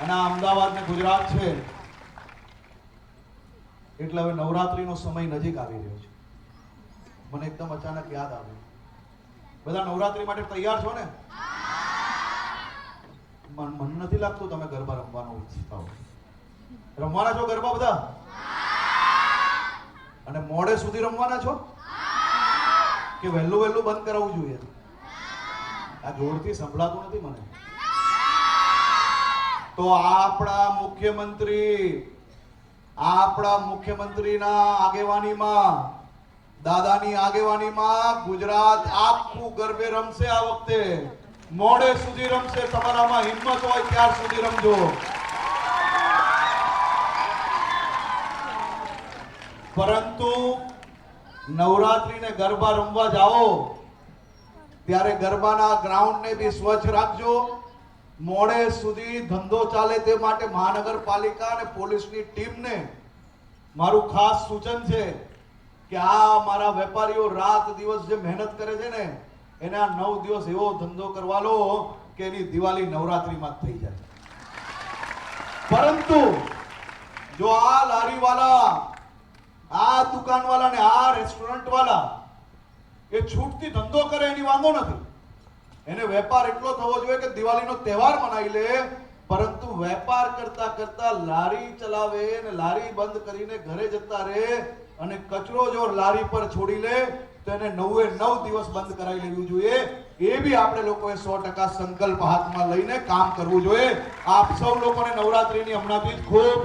અને આ અમદાવાદ ને ગુજરાત છે, એટલે હવે નવરાત્રીનો સમય નજીક આવી રહ્યો છે. મને એકદમ અચાનક યાદ આવ્યું બધા નવરાત્રી માટે તૈયાર છો ને? મને નથી લાગતું તમે ગરબા રમવાનો ઈચ્છતા હો. રમવાના છો ગરબા બધા? અને મોડે સુધી રમવાના છો? કે વહેલું વહેલું બંધ કરાવવું જોઈએ? આ જોરથી સંભળાતું નથી મને. તો આપણા મુખ્યમંત્રી, આપણા મુખ્યમંત્રીના આગેવાનીમાં, દાદાની આગેવાનીમાં ગુજરાત આખું ગરબે રમશે આ વખતે. મોડે સુધી રમશે, તમારામાં હિંમત હોય ત્યાર સુધી રમજો. પરંતુ નવરાત્રીને ગરબા રમવા જાઓ, ત્યારે ગરબાના ગ્રાઉન્ડને બી સ્વચ્છ રાખજો. મોડે સુધી ધંધો ચાલે તે માટે મહાનગરપાલિકા અને પોલીસની ટીમને મારું ખાસ સૂચન છે કે આ મારા વેપારીઓ રાત દિવસ જે મહેનત કરે છે ને, એને આ નવ દિવસ એવો ધંધો કરવા લો કે એની દિવાળી નવરાત્રીમાં થઈ જાય. પરંતુ જો આ લારીવાલા, આ દુકાનવાલા ને આ રેસ્ટોરન્ટવાલા એ છૂટથી ધંધો કરે એની વાંધો નથી. એને વેપાર એટલો થવો જોઈએ કે દિવાળીનો તહેવાર મનાવી લે, પરંતુ વેપાર કરતા કરતા લારી ચલાવે અને લારી બંધ કરીને ઘરે જતા રહે અને કચરો જો લારી પર છોડી લે, તો એને નવે નવ દિવસ બંધ કરાવી લેવું જોઈએ. એ બી આપણે લોકોએ સો ટકા સંકલ્પ હાથમાં લઈને કામ કરવું જોઈએ. આપ સૌ લોકોને નવરાત્રીની હમણાં બી ખૂબ